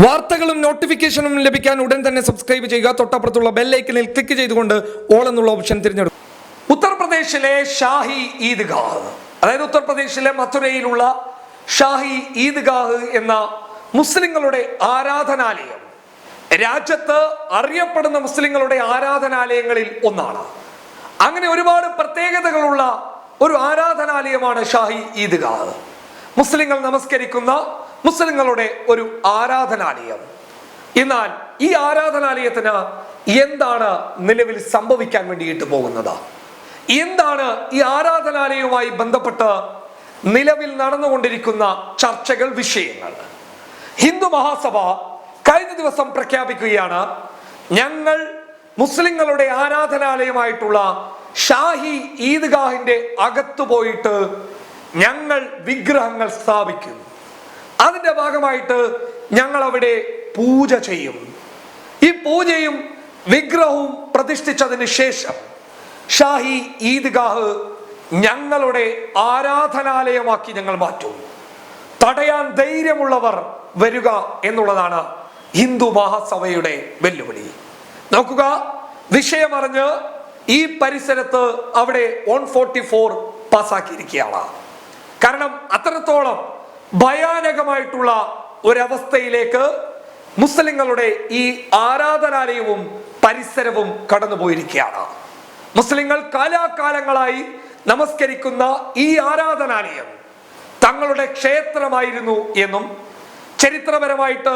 വാർത്തകളും നോട്ടിഫിക്കേഷനും ലഭിക്കാൻ ഉടൻ തന്നെ സബ്സ്ക്രൈബ് ചെയ്യുക. തൊട്ടപ്പുറത്തുള്ള ബെല്ലൈക്കനിൽ ക്ലിക്ക് ചെയ്തുകൊണ്ട് ഓൾ എന്നുള്ള ഓപ്ഷൻ തിരഞ്ഞെടുക്കും ഉത്തർപ്രദേശിലെ ഷാഹി ഈദ്ഗാഹ് അതായത് ഉത്തർപ്രദേശിലെ മഥുരയിലുള്ള ഷാഹി ഈദ്ഗാഹ് എന്ന മുസ്ലിങ്ങളുടെ ആരാധനാലയം. രാജ്യത്ത് അറിയപ്പെടുന്ന മുസ്ലിങ്ങളുടെ ആരാധനാലയങ്ങളിൽ ഒന്നാണ്. അങ്ങനെ ഒരുപാട് പ്രത്യേകതകളുള്ള ഒരു ആരാധനാലയമാണ് ഷാഹി ഈദ്ഗാഹ്. മുസ്ലിങ്ങൾ നമസ്കരിക്കുന്ന മുസ്ലിങ്ങളുടെ ഒരു ആരാധനാലയം. എന്നാൽ ഈ ആരാധനാലയത്തിന് എന്താണ് നിലവിൽ സംഭവിക്കാൻ വേണ്ടിയിട്ട് പോകുന്നത്? എന്താണ് ഈ ആരാധനാലയവുമായി ബന്ധപ്പെട്ട് നിലവിൽ നടന്നുകൊണ്ടിരിക്കുന്ന ചർച്ചകൾ വിഷയങ്ങൾ? ഹിന്ദു മഹാസഭ കഴിഞ്ഞ ദിവസം പ്രഖ്യാപിക്കുകയാണ് ഞങ്ങൾ മുസ്ലിങ്ങളുടെ ആരാധനാലയമായിട്ടുള്ള ഷാഹി ഈദ്ഗാഹിന്റെ അകത്തു പോയിട്ട് ഞങ്ങൾ വിഗ്രഹങ്ങൾ സ്ഥാപിക്കും അതിന്റെ ഭാഗമായിട്ട് ഞങ്ങൾ അവിടെ പൂജ ചെയ്യും. ഈ പൂജയും വിഗ്രഹവും പ്രതിഷ്ഠിച്ചതിന് ശേഷം ഷാഹി ഈദ്ഗാഹ് ഞങ്ങളുടെ ആരാധനാലയമാക്കി ഞങ്ങൾ മാറ്റും. തടയാൻ ധൈര്യമുള്ളവർ വരിക എന്നുള്ളതാണ് ഹിന്ദു മഹാസഭയുടെ വെല്ലുവിളി. നോക്കുക വിഷയമറിഞ്ഞ് ഈ പരിസരത്ത് അവിടെ വൺ ഫോർട്ടി ഫോർ പാസ്സാക്കിയിരിക്കുകയാണ്. കാരണം അത്രത്തോളം ഭയാനകമായിട്ടുള്ള ഒരവസ്ഥയിലേക്ക് മുസ്ലിങ്ങളുടെ ഈ ആരാധനാലയവും പരിസരവും കടന്നുപോയിരിക്കുകയാണ്. മുസ്ലിങ്ങൾ കാലാകാലങ്ങളായി നമസ്കരിക്കുന്ന ഈ ആരാധനാലയം തങ്ങളുടെ ക്ഷേത്രമായിരുന്നു എന്നും ചരിത്രപരമായിട്ട്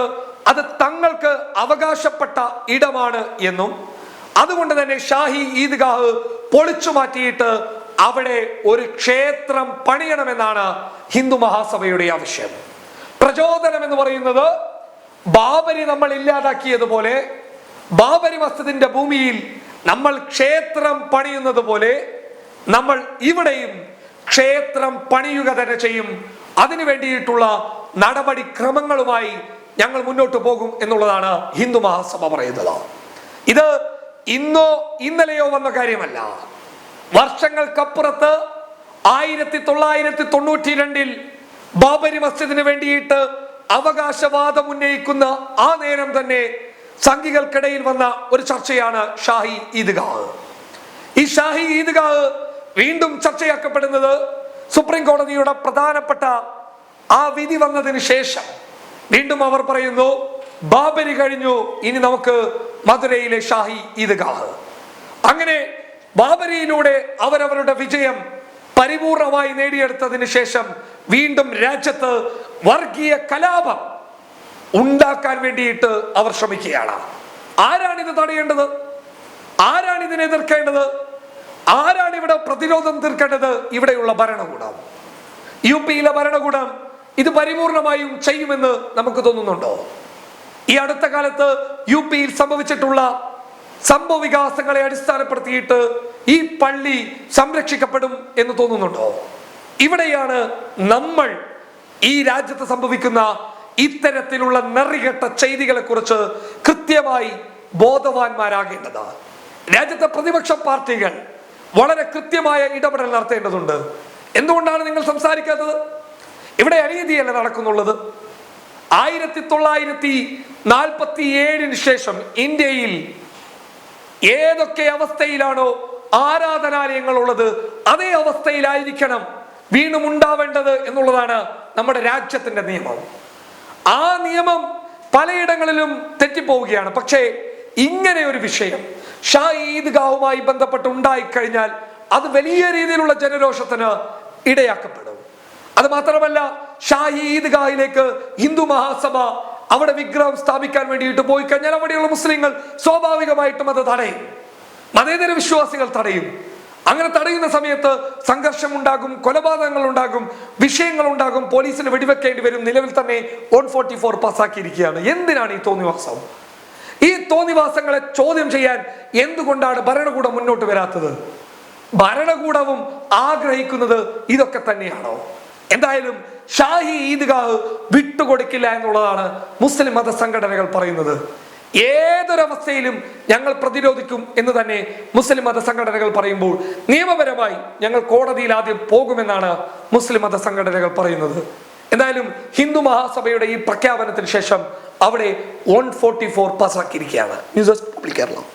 അത് തങ്ങൾക്ക് അവകാശപ്പെട്ട ഇടമാണ് എന്നും. അതുകൊണ്ട് തന്നെ ഷാഹി ഈദ്ഗാഹ് പൊളിച്ചു മാറ്റിയിട്ട് അവിടെ ഒരു ക്ഷേത്രം പണിയണമെന്നാണ് ഹിന്ദു മഹാസഭയുടെ ആവശ്യം. പ്രചോദനം എന്ന് പറയുന്നത് ബാബരി നമ്മൾ ഇല്ലാതാക്കിയതുപോലെ ബാബരി മസ്ജിദിന്റെ ഭൂമിയിൽ നമ്മൾ ക്ഷേത്രം പണിയുന്നത് പോലെ നമ്മൾ ഇവിടെയും ക്ഷേത്രം പണിയുക തന്നെ ചെയ്യും. അതിനു വേണ്ടിയിട്ടുള്ള നടപടിക്രമങ്ങളുമായി ഞങ്ങൾ മുന്നോട്ട് പോകും എന്നുള്ളതാണ് ഹിന്ദു മഹാസഭ പറയുന്നത്. ഇത് ഇന്നോ ഇന്നലെയോ വന്ന കാര്യമല്ല. വർഷങ്ങൾക്കപ്പുറത്ത് ആയിരത്തി തൊള്ളായിരത്തി തൊണ്ണൂറ്റി രണ്ടിൽ ബാബരി മസ്ജിദിന് വേണ്ടിയിട്ട് അവകാശവാദം ഉന്നയിക്കുന്ന ആ നേരം തന്നെ സംഘികൾക്കിടയിൽ വന്ന ഒരു ചർച്ചയാണ് ഷാഹി ഈദ്ഗാഹ്. ഈ ഷാഹി ഈദ്ഗാഹ് വീണ്ടും ചർച്ചയാക്കപ്പെടുന്നത് സുപ്രീം കോടതിയുടെ പ്രധാനപ്പെട്ട ആ വിധി വന്നതിന് ശേഷം. വീണ്ടും അവർ പറയുന്നു ബാബരി കഴിഞ്ഞു ഇനി നമുക്ക് മധുരയിലെ ഷാഹി ഈദ്ഗാഹ്. അങ്ങനെ ബാബരിയിലൂടെ അവരവരുടെ വിജയം പരിപൂർണമായി നേടിയെടുത്തതിന് ശേഷം വീണ്ടും രാജ്യത്ത് വർഗീയ കലാപം ഉണ്ടാക്കാൻ വേണ്ടിയിട്ട് അവർ ശ്രമിക്കുകയാണ്. ആരാണിത് തടയേണ്ടത്? ആരാണ് ഇതിനെ എതിർക്കേണ്ടത്? ആരാണ് ഇവിടെ പ്രതിരോധം തീർക്കേണ്ടത്? ഇവിടെയുള്ള ഭരണകൂടം. യു പിയിലെ ഭരണകൂടം ഇത് പരിപൂർണമായും ചെയ്യുമെന്ന് നമുക്ക് തോന്നുന്നുണ്ടോ? ഈ അടുത്ത കാലത്ത് യു പിയിൽ സംഭവിച്ചിട്ടുള്ള സംഭവ വികാസങ്ങളെ അടിസ്ഥാനപ്പെടുത്തിയിട്ട് ഈ പള്ളി സംരക്ഷിക്കപ്പെടും എന്ന് തോന്നുന്നുണ്ടോ? ഇവിടെയാണ് നമ്മൾ ഈ രാജ്യത്ത് സംഭവിക്കുന്ന ഇത്തരത്തിലുള്ള നെറികെട്ട ചെയ്തികളെ കുറിച്ച് കൃത്യമായി ബോധവാന്മാരാകേണ്ടത്. രാജ്യത്തെ പ്രതിപക്ഷ പാർട്ടികൾ വളരെ കൃത്യമായ ഇടപെടൽ നടത്തേണ്ടതുണ്ട്. എന്തുകൊണ്ടാണ് നിങ്ങൾ സംസാരിക്കാത്തത്? ഇവിടെ അനീതിയല്ല നടക്കുന്നുള്ളത്. ആയിരത്തി തൊള്ളായിരത്തി നാൽപ്പത്തി ഏഴിന് ശേഷം ഇന്ത്യയിൽ ഏതൊക്കെ അവസ്ഥയിലാണോ ആരാധനാലയങ്ങൾ ഉള്ളത് അതേ അവസ്ഥയിലായിരിക്കണം വീണ്ടും ഉണ്ടാവേണ്ടത് എന്നുള്ളതാണ് നമ്മുടെ രാജ്യത്തിന്റെ നിയമം. ആ നിയമം പലയിടങ്ങളിലും തെറ്റിപ്പോവുകയാണ്. പക്ഷേ ഇങ്ങനെ ഒരു വിഷയം ഷാ ഈദ്ഗാവുമായി ബന്ധപ്പെട്ട് ഉണ്ടായിക്കഴിഞ്ഞാൽ അത് വലിയ രീതിയിലുള്ള ജനരോഷത്തിന് ഇടയാക്കപ്പെടും. അത് മാത്രമല്ല ഷാഹി ഈദ്ഗാഹിലേക്ക് ഹിന്ദു മഹാസഭ അവിടെ വിഗ്രഹം സ്ഥാപിക്കാൻ വേണ്ടിയിട്ട് പോയി കഴിഞ്ഞാൽ അവിടെയുള്ള മുസ്ലിങ്ങൾ സ്വാഭാവികമായിട്ടും അത് തടയും. മതേതര വിശ്വാസികൾ തടയും. അങ്ങനെ തടയുന്ന സമയത്ത് സംഘർഷം ഉണ്ടാകും കൊലപാതകങ്ങൾ ഉണ്ടാകും വിഷയങ്ങൾ ഉണ്ടാകും. പോലീസിന് വെടിവെക്കേണ്ടി വരും. നിലവിൽ തന്നെ വൺ ഫോർട്ടി ഫോർ പാസ്സാക്കിയിരിക്കുകയാണ്. എന്തിനാണ് ഈ തോന്നിവാസം? ഈ തോന്നിവാസങ്ങളെ ചോദ്യം ചെയ്യാൻ എന്തുകൊണ്ടാണ് ഭരണകൂടം മുന്നോട്ട് വരാത്തത്? ഭരണകൂടവും ആഗ്രഹിക്കുന്നത് ഇതൊക്കെ തന്നെയാണോ? എന്തായാലും ഷാഹി ഈദ്ഗാഹ് വിട്ടുകൊടുക്കില്ല എന്നുള്ളതാണ് മുസ്ലിം മത സംഘടനകൾ പറയുന്നത്. ഏതൊരവസ്ഥയിലും ഞങ്ങൾ പ്രതിരോധിക്കും എന്ന് തന്നെ മുസ്ലിം മത സംഘടനകൾ പറയുമ്പോൾ നിയമപരമായി ഞങ്ങൾ കോടതിയിൽ ആദ്യം പോകുമെന്നാണ് മുസ്ലിം മത സംഘടനകൾ പറയുന്നത്. എന്തായാലും ഹിന്ദു മഹാസഭയുടെ ഈ പ്രഖ്യാപനത്തിന് ശേഷം അവിടെ വൺ ഫോർട്ടി ഫോർ പാസ്സാക്കിയിരിക്കുകയാണ് ന്യൂസ് ഡെസ്ക് പബ്ലിക് കേരളം.